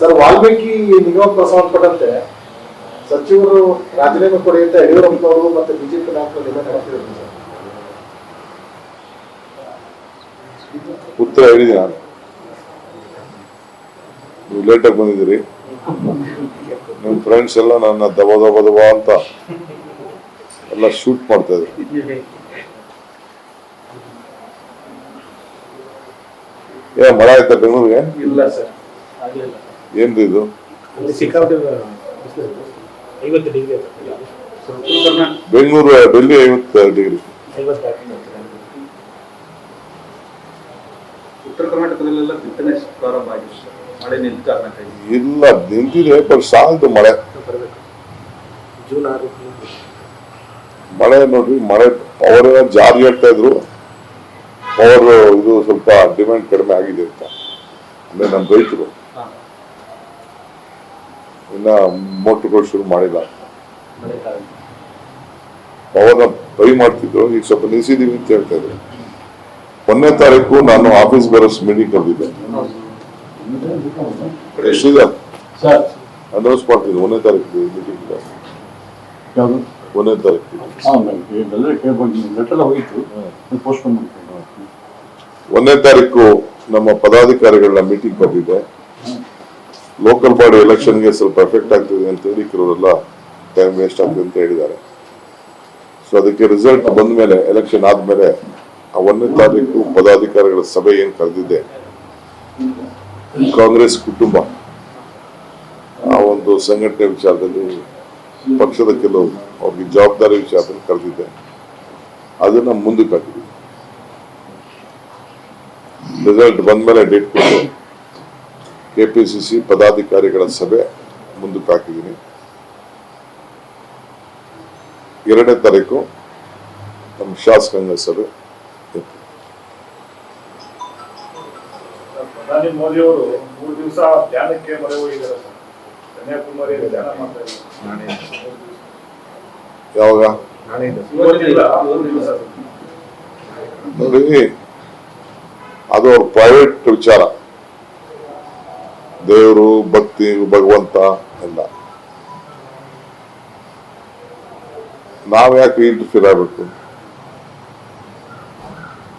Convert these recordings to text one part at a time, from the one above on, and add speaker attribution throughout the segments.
Speaker 1: Sir Valmiki ನಿಗಮಕ್ಕೆ ಸಂಬಂಧಪಟ್ಟಂತೆ ಸಚಿವರು ರಾಜೀನಾಮೆ ಕೊಡಿ ಅಂತ ಯಡಿಯೂರಪ್ಪನವರು ಮತ್ತೆ ಬಿಜೆಪಿ ನಾಯಕರು ಮಾಡ್ತಿದ್ರು ಸರ್.
Speaker 2: ಉತ್ತರ ಹೇಳಿದೆ ನಾನು. ನೀವು ಲೇಟಾಗಿ ಬಂದಿದ್ದೀರಿ. ನಿಮ್ಮ ಫ್ರೆಂಡ್ಸ್ ಎಲ್ಲ ನನ್ನ ದಬ ದಬ ದಬ ಅಂತ ಎಲ್ಲ ಶೂಟ್ ಮಾಡ್ತಾ ಇದ್ರು. ಏ ಮಳೆ ಆಯ್ತಾ ಬೆಂಗಳೂರಿಗೆ?
Speaker 1: ಇಲ್ಲ ಸರ್ ಆಗ್ಲಿಲ್ಲ.
Speaker 2: ಏನ್ರಿ ಇದು? ಬೆಂಗಳೂರು ಡೆಲ್ಲಿ ಐವತ್ತು ಡಿಗ್ರಿ
Speaker 3: ಉತ್ತರ ಕರ್ನಾಟಕದಲ್ಲೆಲ್ಲ ಬಿತ್ತನೆ ಪ್ರಾರಂಭ ಆಗಿದೆ ಮಳೆ ನಿಂತ ಕಾರಣಕ್ಕಾಗಿ
Speaker 2: ಇಲ್ಲ ನಿಂತಿದೆ ಬಟ್ ಸಾಲದು ಮಳೆ.
Speaker 4: ಜೂನ್ ಆರು
Speaker 2: ಮಳೆ ನೋಡ್ರಿ ಮಳೆ ಪವರ್ ಜಾರಿ ಹೇಳ್ತಾ ಇದ್ರು. ಪವರ್ ಇದು ಸ್ವಲ್ಪ ಡಿಮ್ಯಾಂಡ್ ಕಡಿಮೆ ಆಗಿದೆ ಅಂತ. ಅಂದ್ರೆ ನಮ್ಮ ರೈತರು. ಇನ್ನ ಮೋಟ್ರುಗಳು ಶುರು ಮಾಡಿಲ್ಲ. ಅವಾಗ ಬೈ ಮಾಡ್ತಿದ್ರು ಈಗ ಸ್ವಲ್ಪ ನಿಲ್ಸಿದೀವಿ ಅಂತ ಹೇಳ್ತಾ ಇದ್ರು. ಒಂದನೇ ತಾರೀಕು ನಾನು ಆಫೀಸ್ ಬರೋಸ್ ಮೀಟಿಂಗ್ ಕರೆದಿದ್ದೆ
Speaker 5: ಸರ್.
Speaker 2: ಅನೌನ್ಸ್ ಮಾಡ್ತಿದ್ದೆ ಒಂದನೇ ತಾರೀಕು ಮೀಟಿಂಗ್ ಒಂದನೇ ತಾರೀಕು. ಒಂದನೇ ತಾರೀಕು ನಮ್ಮ ಪದಾಧಿಕಾರಿಗಳನ್ನ ಮೀಟಿಂಗ್ ಕರೆದಿದ್ದೆ ಲೋಕಲ್ ಬಾಡಿ ಎಲೆಕ್ಷನ್ಗೆ ಸ್ವಲ್ಪ ಎಫೆಕ್ಟ್ ಆಗ್ತದೆ ಅಂತ ಹೇಳಿ ಕೆಲವರೆಲ್ಲ ಟೈಮ್ ವೇಸ್ಟ್ ಆಗ್ತದೆ ಅಂತ ಹೇಳಿದ್ದಾರೆ. ಸೊ ಅದಕ್ಕೆ ರಿಸಲ್ಟ್ ಬಂದ ಮೇಲೆ ಎಲೆಕ್ಷನ್ ಆದ್ಮೇಲೆ ಒಂದನೇ ತಾರೀಕು ಪದಾಧಿಕಾರಿಗಳ ಸಭೆ ಏನ್ ಕರೆದಿದ್ದೆ ಕಾಂಗ್ರೆಸ್ ಕುಟುಂಬ. ಆ ಒಂದು ಸಂಘಟನೆ ವಿಚಾರದಲ್ಲಿ ಪಕ್ಷದ ಕೆಲವು ಅವ್ರಿಗೆ ಜವಾಬ್ದಾರಿ ವಿಚಾರದಲ್ಲಿ ಕರೆದಿದ್ದೆ ಅದನ್ನ ಮುಂದಕ್ಕೆ ಹಾಕಿದ್ವಿ ರಿಸಲ್ಟ್ ಬಂದ್ಮೇಲೆ ಡೇಟ್ ಕೊಟ್ಟು ಕೆಪಿಸಿಸಿ ಪದಾಧಿಕಾರಿಗಳ ಸಭೆ ಮುಂದಕ್ಕೆ ಹಾಕಿದ್ದೀನಿ. ಎರಡನೇ ತಾರೀಕು ನಮ್ಮ ಶಾಸಕಾಂಗ ಸಭೆ.
Speaker 6: ಪ್ರಧಾನಿ ಮೋದಿ ಅವರು ಮೂರು ದಿವಸ ಧ್ಯಾನಕ್ಕೆ ಮೊರೆ ಹೋಗಿದ್ದಾರೆ ಕನ್ಯಾಕುಮಾರಿಯಲ್ಲಿ ಧ್ಯಾನ ಮಾಡ್ತಾ ಇದ್ದಾರೆ.
Speaker 2: ಯಾವಾಗ? ನೋಡಿ ಅದು ಅವ್ರ ಪ್ರೈವೇಟ್ ವಿಚಾರ. ದೇವರು, ಭಕ್ತಿ, ಭಗವಂತ ಎಲ್ಲ. ನಾವ್ಯಾಕೆ ಇಂಟರ್ಫಿಯರ್ ಆಗ್ಬೇಕು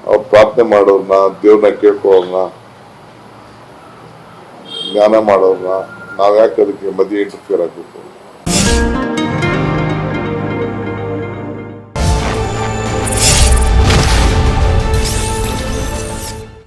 Speaker 2: ಅವ್ರು ಪ್ರಾರ್ಥನೆ ಮಾಡೋರ್ನ ದೇವ್ರನ್ನ ಕೇಳ್ಕೊಳ್ಳೋರ್ನ, ಜ್ಞಾನ ಮಾಡೋರ್ನ ನಾವ್ಯಾಕೆ ಅದಕ್ಕೆ ಮಧ್ಯೆ ಇಂಟರ್ಫಿಯರ್ ಆಗ್ಬೇಕು